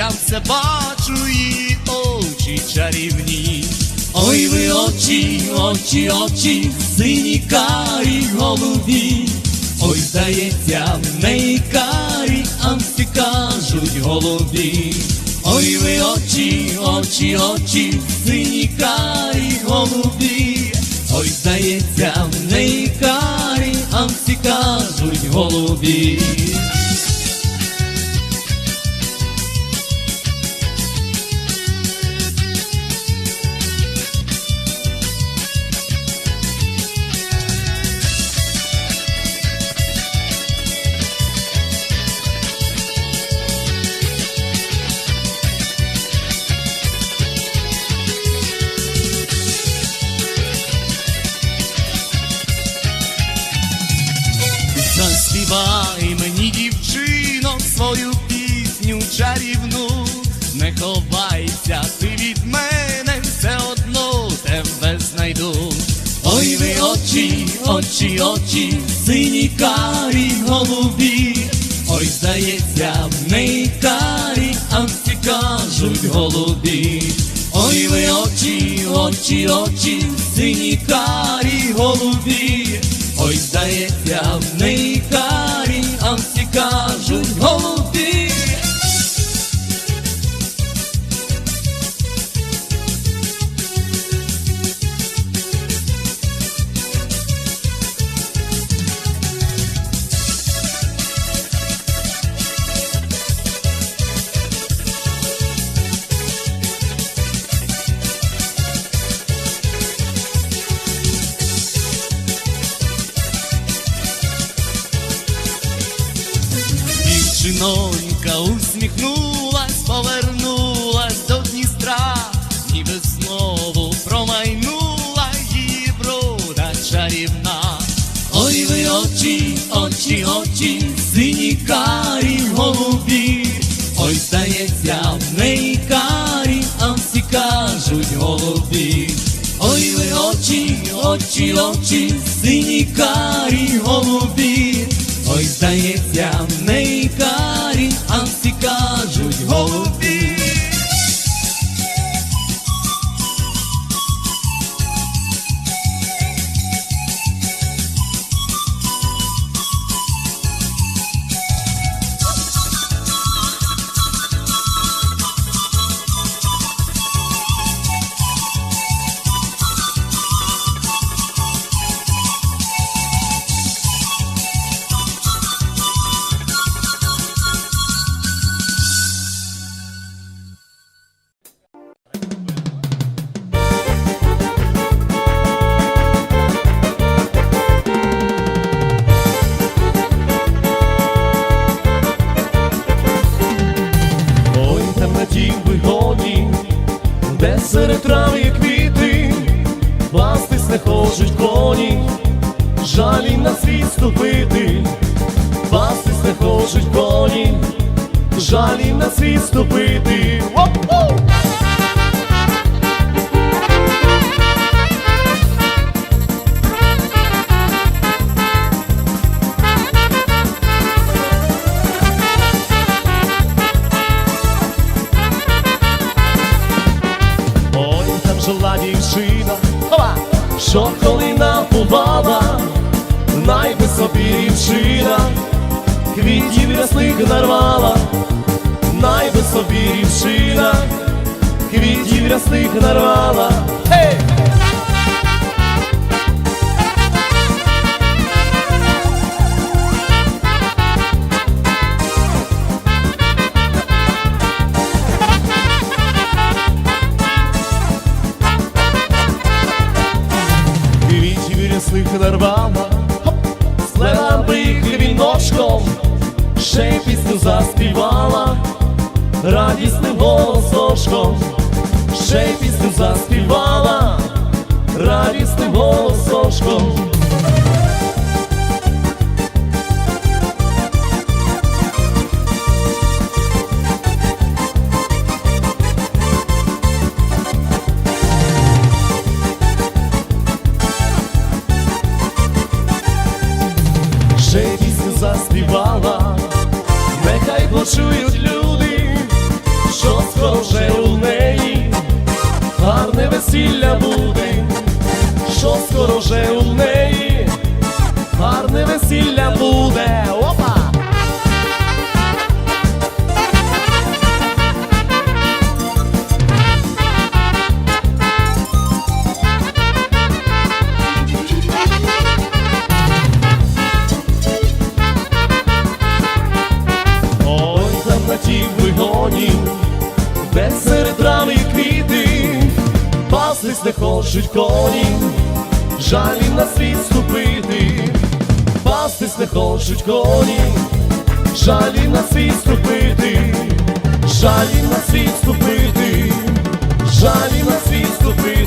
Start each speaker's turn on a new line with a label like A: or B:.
A: я все бачу її очі чарівні. Ой ви очі, очі, очі, сині карі голубі. Ой, здається, в неї карі, а всі кажуть голубі. Ой ви очі, очі, очі, сині карі голубі. Ой, здається, в неї карі, а всі кажуть голубі. Свою пісню чарівну, не ховайся ти від мене, все одно тебе знайду. Ой ви очі, очі, очі, сині карі голубі. Ой, здається, в неї карі, а всі кажуть голубі. Ой ви очі, очі, очі, сині карі голубі. Ой, здається, в неї Дівчинонька усміхнулась, повернулась до Дністра, ніби знову промайнула її брода чарівна. Ой ви очі, очі, очі, сині карі голубі. Ой, здається, в неї карі, а всі кажуть голубі. Ой ви очі, очі, очі, сині карі голубі. Ой, здається,
B: коні, жалі на світ ступити, пастись не хочуть коні, жалі на світ ступити. Жила дівчина, Ова! що нарвала, найби собі дівчина, квітів рясних нарвала. Ей! Квітів рясних нарвала, ще пісню заспівала, радісним голосочком, ще пісню заспівала, радісним голосочком. ще пісню заспівала, чують люди, що скоро вже у неї гарне весілля буде, що скоро вже у неї гарне весілля буде. долоні, де серед трави і квіти, паслись не хочуть коні, жалі на світ ступити, пастись не хочуть коні, жалі на світ ступити, жалі на світ ступити, жалі на світ ступити.